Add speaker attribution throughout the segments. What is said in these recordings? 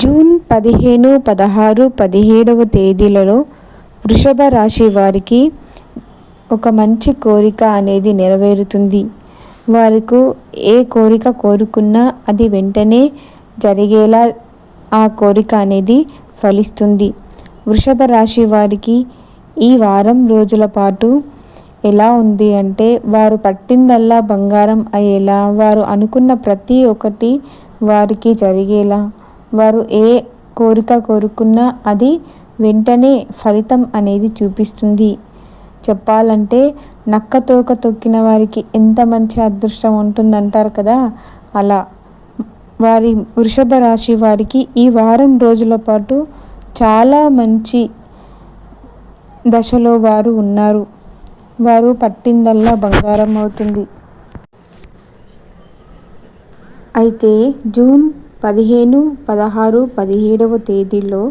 Speaker 1: June పదిహేను పదహారు పదిహేడవ తేదీలలో వృషభ రాశి వారికి ఒక మంచి కోరిక అనేది నెరవేరుతుంది. వారికి ఏ కోరిక కోరుకున్నా అది వెంటనే జరిగేలా ఆ కోరిక అనేది ఫలిస్తుంది. వృషభ రాశి వారికి ఈ వారం రోజుల పాటు ఎలా ఉంది అంటే వారు పట్టిందల్లా బంగారం అయ్యేలా వారు అనుకున్న ప్రతి ఒక్కటి వారికి జరిగేలా వారు ఏ కోరిక కోరుకున్నా అది వెంటనే ఫలితం అనేది చూపిస్తుంది. చెప్పాలంటే నక్క తోక తొక్కిన వారికి ఎంత మంచి అదృష్టం ఉంటుందంటారు కదా? అలా. వారి వృషభ రాశి వారికి ఈ వారం రోజుల పాటు చాలా మంచి దశలో వారు ఉన్నారు. వారు పట్టిందల్లా బంగారం అవుతుంది. అయితే జూన్ పదిహేను పదహారు పదిహేడవ తేదీలో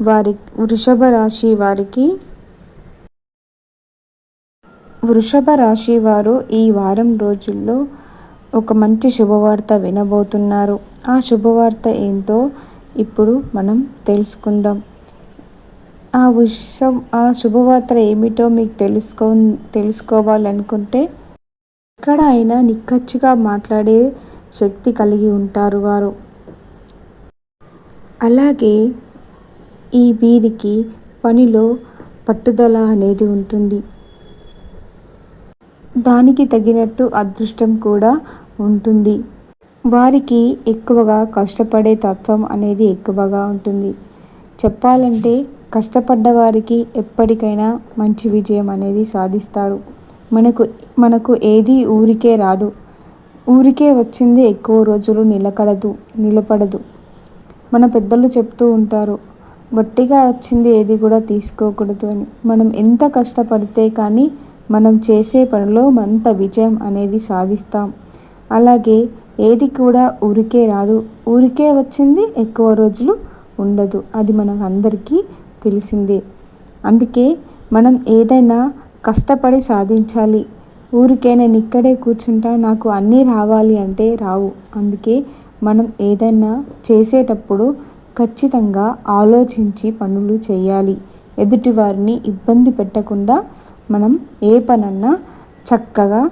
Speaker 1: వారి వృషభ రాశి వారికి వృషభ రాశి వారు ఈ వారం రోజుల్లో ఒక మంచి శుభవార్త వినబోతున్నారు. ఆ శుభవార్త ఏంటో ఇప్పుడు మనం తెలుసుకుందాం. ఆ విష ఆ శుభవార్త ఏమిటో మీకు తెలుసుకో తెలుసుకోవాలనుకుంటే ఎక్కడ అయినా నిక్కచ్చిగా మాట్లాడే శక్తి కలిగి ఉంటారు వారు. అలాగే ఈ వీరికి పనిలో పట్టుదల అనేది ఉంటుంది. దానికి తగినట్టు అదృష్టం కూడా ఉంటుంది. వారికి ఎక్కువగా కష్టపడే తత్వం అనేది ఎక్కువగా ఉంటుంది. చెప్పాలంటే కష్టపడ్డ వారికి ఎప్పటికైనా మంచి విజయం అనేది సాధిస్తారు. మనకు మనకు ఏది ఊరికే రాదు. ఊరికే వచ్చింది ఎక్కువ రోజులు నిలకడదు నిలబడదు. మన పెద్దలు చెప్తూ ఉంటారు వట్టిగా వచ్చింది ఏది కూడా తీసుకోకూడదు అని. మనం ఎంత కష్టపడితే కానీ మనం చేసే పనిలో అంత విజయం అనేది సాధిస్తాం. అలాగే ఏది కూడా ఊరికే రాదు. ఊరికే వచ్చింది ఎక్కువ రోజులు ఉండదు. అది మనం అందరికీ తెలిసిందే. అందుకే మనం ఏదైనా కష్టపడి సాధించాలి. ఊరికే నేను ఇక్కడే కూర్చుంటా నాకు అన్నీ రావాలి అంటే రావు. అందుకే మనం ఏదైనా చేసేటప్పుడు ఖచ్చితంగా ఆలోచించి పనులు చేయాలి. ఎదుటివారిని ఇబ్బంది పెట్టకుండా మనం ఏ పనన్నా చక్కగా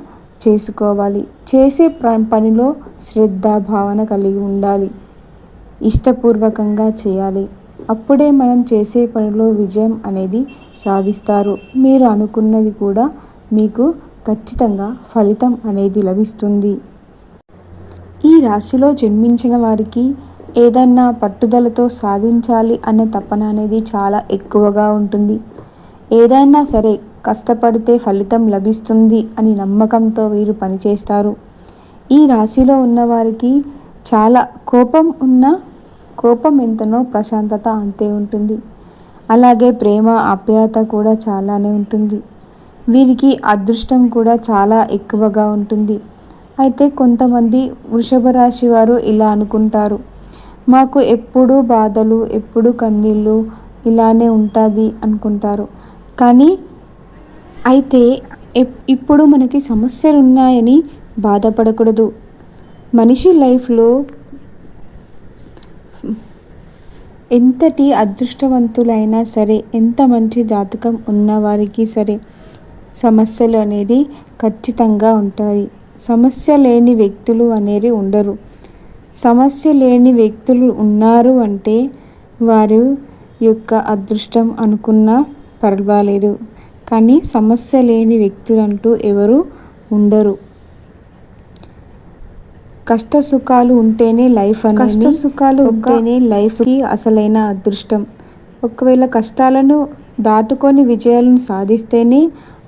Speaker 1: చేసుకోవాలి. చేసే పనిలో శ్రద్ధ భావన కలిగి ఉండాలి. ఇష్టపూర్వకంగా చేయాలి. అప్పుడే మనం చేసే పనిలో విజయం అనేది సాధిస్తారు. మీరు అనుకున్నది కూడా మీకు ఖచ్చితంగా ఫలితం అనేది లభిస్తుంది. ఈ రాశిలో జన్మించిన వారికి ఏదన్నా పట్టుదలతో సాధించాలి అనే తపన అనేది చాలా ఎక్కువగా ఉంటుంది. ఏదైనా సరే కష్టపడితే ఫలితం లభిస్తుంది అని నమ్మకంతో వీరు పనిచేస్తారు. ఈ రాశిలో ఉన్నవారికి చాలా కోపం ఉన్న కోపం ఎంతనో ప్రశాంతత అంతే ఉంటుంది. అలాగే ప్రేమ ఆప్యాయత కూడా చాలానే ఉంటుంది. వీరికి అదృష్టం కూడా చాలా ఎక్కువగా ఉంటుంది. అయితే కొంతమంది వృషభ రాశి వారు ఇలా అనుకుంటారు. మాకు ఎప్పుడు బాధలు ఎప్పుడు కన్నీళ్ళు ఇలానే ఉంటుంది అనుకుంటారు. కానీ అయితే ఇప్పుడు మనకి సమస్యలు ఉన్నాయని బాధపడకూడదు. మనిషి లైఫ్లో ఎంతటి అదృష్టవంతులైనా సరే ఎంత మంచి జాతకం ఉన్నవారికి సరే సమస్యలు అనేది ఖచ్చితంగా ఉంటాయి. సమస్య లేని వ్యక్తులు అనేది ఉండరు. సమస్య లేని వ్యక్తులు ఉన్నారు అంటే వారు యొక్క అదృష్టం అనుకున్నా పర్వాలేదు. కానీ సమస్య లేని వ్యక్తులంటూ ఎవరు ఉండరు. కష్ట సుఖాలు ఉంటేనే లైఫ్ అని కష్ట సుఖాలు ఉంటేనే లైఫ్కి అసలైన అదృష్టం. ఒకవేళ కష్టాలను దాటుకొని విజయాలను సాధిస్తేనే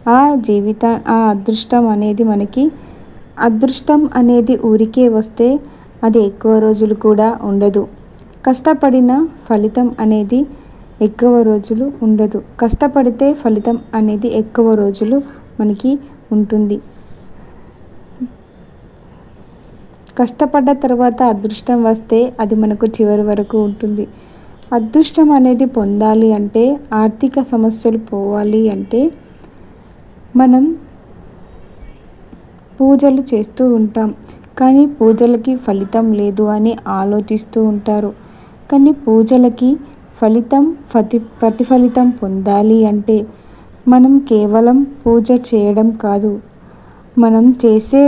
Speaker 1: ఆ జీవిత ఆ అదృష్టం అనేది మనకి అదృష్టం అనేది ఊరికే వస్తే అది ఎక్కువ రోజులు కూడా ఉండదు. కష్టపడిన ఫలితం అనేది ఎక్కువ రోజులు ఉండదు. కష్టపడితే ఫలితం అనేది ఎక్కువ రోజులు మనకి ఉంటుంది. కష్టపడ్డ తర్వాత అదృష్టం వస్తే అది మనకు చివరి వరకు ఉంటుంది. అదృష్టం అనేది పొందాలి అంటే ఆర్థిక సమస్యలు పోవాలి అంటే మనం పూజలు చేస్తూ ఉంటాం. కానీ పూజలకి ఫలితం లేదు అని ఆలోచిస్తూ ఉంటారు. కానీ పూజలకి ఫలితం ప్రతి ప్రతిఫలితం పొందాలి అంటే మనం కేవలం పూజ చేయడం కాదు. మనం చేసే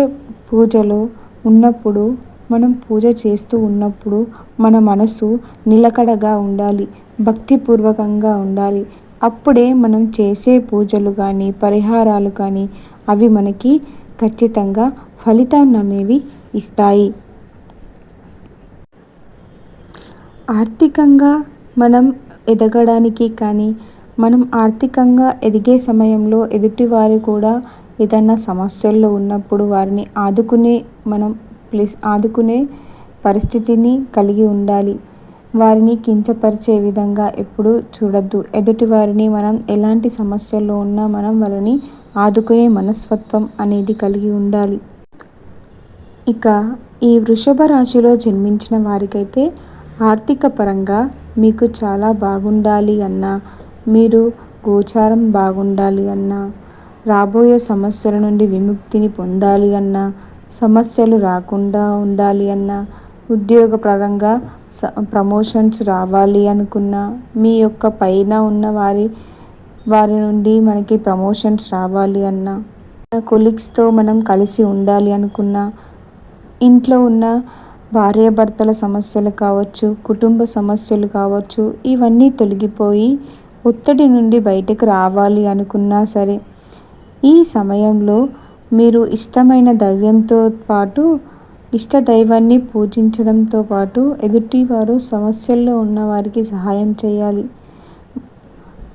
Speaker 1: పూజలో ఉన్నప్పుడు మనం పూజ చేస్తూ ఉన్నప్పుడు మన మనసు నిలకడగా ఉండాలి భక్తిపూర్వకంగా ఉండాలి. అప్పుడే మనం చేసే పూజలు కానీ పరిహారాలు కానీ అవి మనకి ఖచ్చితంగా ఫలితం అనేవి ఇస్తాయి. ఆర్థికంగా మనం ఎదగడానికి కానీ మనం ఆర్థికంగా ఎదిగే సమయంలో ఎదుటివారు కూడా ఏదైనా సమస్యల్లో ఉన్నప్పుడు వారిని ఆదుకునే మనం ప్లస్ ఆదుకునే పరిస్థితిని కలిగి ఉండాలి. వారిని కించపరిచే విధంగా ఎప్పుడూ చూడద్దు. ఎదుటి వారిని మనం ఎలాంటి సమస్యల్లో ఉన్నా మనం వాళ్ళని ఆదుకునే మనస్తత్వం అనేది కలిగి ఉండాలి. ఇక ఈ వృషభ రాశిలో జన్మించిన వారికైతే ఆర్థిక పరంగా మీకు చాలా బాగుండాలి అన్నా మీరు గోచారం బాగుండాలి అన్నా రాబోయే సమస్యల నుండి విముక్తిని పొందాలి అన్నా సమస్యలు రాకుండా ఉండాలి అన్నా ఉద్యోగపరంగా స ప్రమోషన్స్ రావాలి అనుకున్న మీ యొక్క పైన ఉన్న వారి వారి నుండి మనకి ప్రమోషన్స్ రావాలి అన్నా కొలీగ్స్తో మనం కలిసి ఉండాలి అనుకున్న ఇంట్లో ఉన్న భార్యాభర్తల సమస్యలు కావచ్చు కుటుంబ సమస్యలు కావచ్చు ఇవన్నీ తొలగిపోయి ఒత్తిడి నుండి బయటకు రావాలి అనుకున్నా సరే ఈ సమయంలో మీరు ఇష్టమైన దైవంతో పాటు ఇష్ట దైవాన్ని పూజించడంతో పాటు ఎదుటివారు సమస్యల్లో ఉన్నవారికి సహాయం చేయాలి.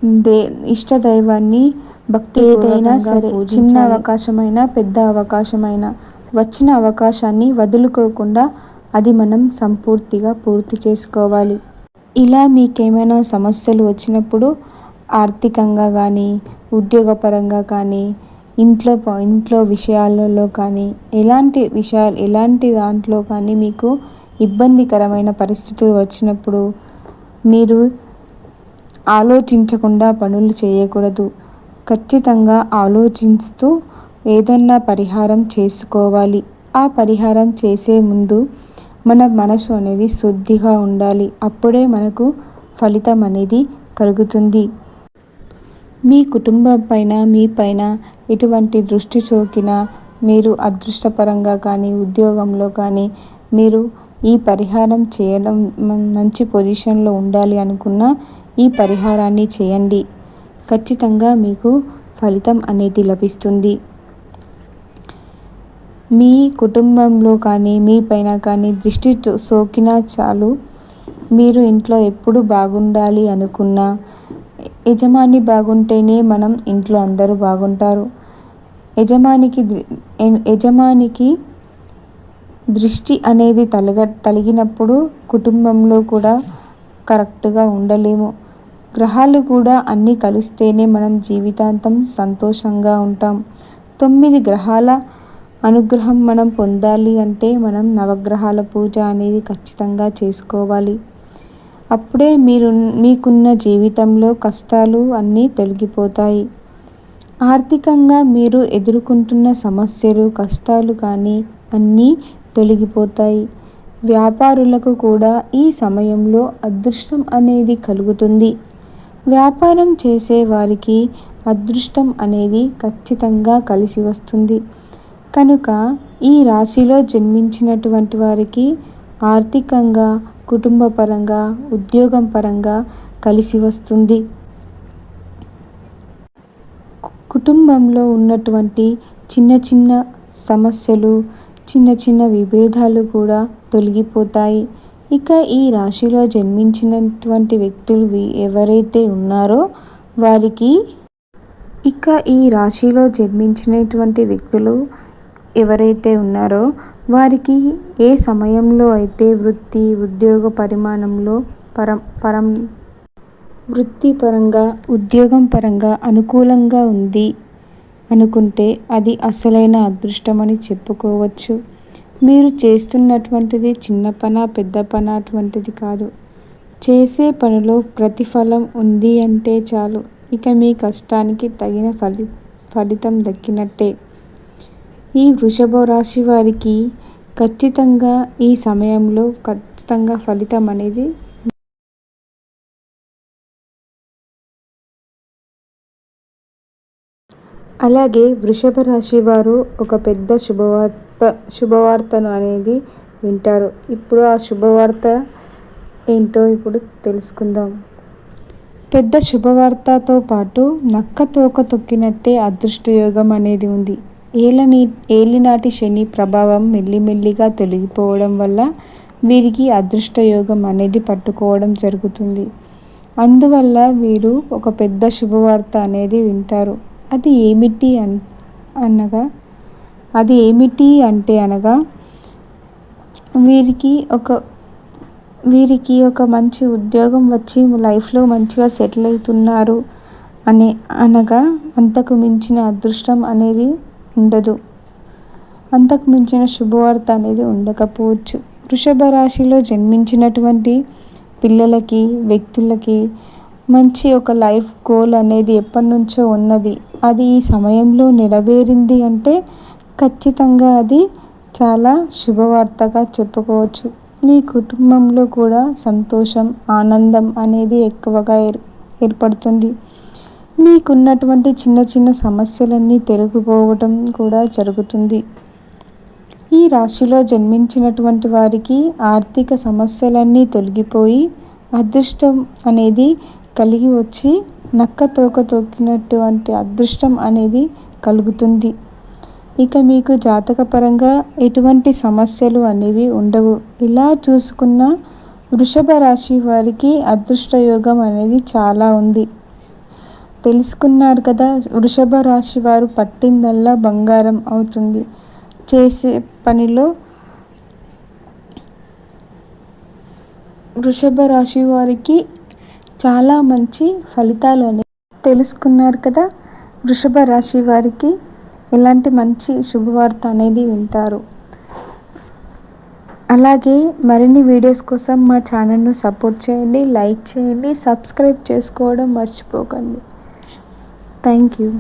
Speaker 1: దే ఇష్ట దైవాన్ని భక్తి ఏదైనా సరే చిన్న అవకాశమైనా పెద్ద అవకాశమైనా వచ్చిన అవకాశాన్ని వదులుకోకుండా అది మనం సంపూర్తిగా పూర్తి చేసుకోవాలి. ఇలా మీకేమైనా సమస్యలు వచ్చినప్పుడు ఆర్థికంగా కానీ ఉద్యోగపరంగా కానీ ఇంట్లో ఇంట్లో విషయాలలో కానీ ఎలాంటి విషయాలు ఎలాంటి దాంట్లో కానీ మీకు ఇబ్బందికరమైన పరిస్థితులు వచ్చినప్పుడు మీరు ఆలోచించకుండా పనులు చేయకూడదు. ఖచ్చితంగా ఆలోచిస్తూ ఏదన్నా పరిహారం చేసుకోవాలి. ఆ పరిహారం చేసే ముందు మన మనసు అనేది శుద్ధిగా ఉండాలి. అప్పుడే మనకు ఫలితం అనేది కలుగుతుంది. మీ కుటుంబం పైన మీ పైన ఎటువంటి దృష్టి చోకినా మీరు అదృష్టపరంగా కానీ ఉద్యోగంలో కానీ మీరు ఈ పరిహారం చేయడం మంచి పొజిషన్లో ఉండాలి అనుకున్న ఈ పరిహారాన్ని చేయండి. ఖచ్చితంగా మీకు ఫలితం అనేది లభిస్తుంది. మీ కుటుంబంలో కానీ మీ పైన కానీ దృష్టి సోకినా చాలు. మీరు ఇంట్లో ఎప్పుడు బాగుండాలి అనుకున్నా యజమాని బాగుంటేనే మనం ఇంట్లో అందరూ బాగుంటారు. యజమానికి యజమానికి దృష్టి అనేది తలగ తలిగినప్పుడు కుటుంబంలో కూడా కరెక్ట్గా ఉండలేము. గ్రహాలు కూడా అన్నీ కలిస్తేనే మనం జీవితాంతం సంతోషంగా ఉంటాం. తొమ్మిది గ్రహాల అనుగ్రహం మనం పొందాలి అంటే మనం నవగ్రహాల పూజ అనేది ఖచ్చితంగా చేసుకోవాలి. అప్పుడే మీరు మీకున్న జీవితంలో కష్టాలు అన్నీ తొలగిపోతాయి. ఆర్థికంగా మీరు ఎదుర్కొంటున్న సమస్యలు కష్టాలు కానీ అన్నీ తొలగిపోతాయి. వ్యాపారులకు కూడా ఈ సమయంలో అదృష్టం అనేది కలుగుతుంది. వ్యాపారం చేసే వారికి అదృష్టం అనేది ఖచ్చితంగా కలిసి వస్తుంది. కనుక ఈ రాశిలో జన్మించినటువంటి వారికి ఆర్థికంగా కుటుంబ పరంగా ఉద్యోగం పరంగా కలిసి వస్తుంది. కుటుంబంలో ఉన్నటువంటి చిన్న చిన్న సమస్యలు చిన్న చిన్న విభేదాలు కూడా తొలగిపోతాయి. ఇక ఈ రాశిలో జన్మించినటువంటి వ్యక్తులు ఎవరైతే ఉన్నారో వారికి ఇక ఈ రాశిలో జన్మించినటువంటి వ్యక్తులు ఎవరైతే ఉన్నారో వారికి ఏ సమయంలో అయితే వృత్తి ఉద్యోగ పరిమాణంలో పరం పరం వృత్తిపరంగా ఉద్యోగం పరంగా అనుకూలంగా ఉంది అనుకుంటే అది అసలైన అదృష్టమని చెప్పుకోవచ్చు. మీరు చేస్తున్నటువంటిది చిన్న పన పెద్ద పన అటువంటిది కాదు. చేసే పనిలో ప్రతిఫలం ఉంది అంటే చాలు. ఇక మీ కష్టానికి తగిన ఫలి ఫలితం దక్కినట్టే. ఈ వృషభ రాశి వారికి ఖచ్చితంగా ఈ సమయంలో ఖచ్చితంగా ఫలితం అనేది అలాగే వృషభ రాశి వారు ఒక పెద్ద శుభవార్త శుభవార్తను అనేది వింటారు. ఇప్పుడు ఆ శుభవార్త ఏంటో ఇప్పుడు తెలుసుకుందాం. పెద్ద శుభవార్తతో పాటు నక్క తోక తొక్కినట్టే అదృష్టయోగం అనేది ఉంది. ఏలని ఏలినాటి శని ప్రభావం మెల్లిమెల్లిగా తొలగిపోవడం వల్ల వీరికి అదృష్టయోగం అనేది పట్టుకోవడం జరుగుతుంది. అందువల్ల వీరు ఒక పెద్ద శుభవార్త అనేది వింటారు. అది ఏమిటి అన్ అనగా? అది ఏమిటి అంటే అనగా వీరికి ఒక వీరికి ఒక మంచి ఉద్యోగం వచ్చి లైఫ్లో మంచిగా సెటిల్ అవుతున్నారు అనే అనగా అంతకు మించిన అదృష్టం అనేది ఉండదు. అంతకు మించిన శుభవార్త అనేది ఉండకపోవచ్చు. వృషభ రాశిలో జన్మించినటువంటి పిల్లలకి వ్యక్తులకి మంచి ఒక లైఫ్ గోల్ అనేది ఎప్పటి నుంచో ఉన్నది. అది ఈ సమయంలో నెరవేరింది అంటే ఖచ్చితంగా అది చాలా శుభవార్తగా చెప్పుకోవచ్చు. మీ కుటుంబంలో కూడా సంతోషం ఆనందం అనేది ఎక్కువగా ఏర్ ఏర్పడుతుంది. మీకున్నటువంటి చిన్న చిన్న సమస్యలన్నీ తెలుగుపోవటం కూడా జరుగుతుంది. ఈ రాశిలో జన్మించినటువంటి వారికి ఆర్థిక సమస్యలన్నీ తొలగిపోయి అదృష్టం అనేది కలిగి వచ్చి నక్క తోక తొక్కినటువంటి అదృష్టం అనేది కలుగుతుంది. ఇక మీకు జాతకపరంగా ఎటువంటి సమస్యలు అనేవి ఉండవు. ఇలా చూసుకున్న వృషభ రాశి వారికి అదృష్ట యోగం అనేది చాలా ఉంది. తెలుసుకున్నారు కదా వృషభ రాశి వారు పట్టిందల్లా బంగారం అవుతుంది. చేసే పనిలో వృషభ రాశి వారికి చాలా మంచి ఫలితాలు అనేవి తెలుసుకున్నారు కదా. వృషభ రాశి వారికి ఎలాంటి మంచి శుభవార్త అనేది వింటారు. అలాగే మరిన్ని వీడియోస్ కోసం మా ఛానల్ను సపోర్ట్ చేయండి లైక్ చేయండి సబ్స్క్రైబ్ చేసుకోవడం మర్చిపోకండి. Thank you.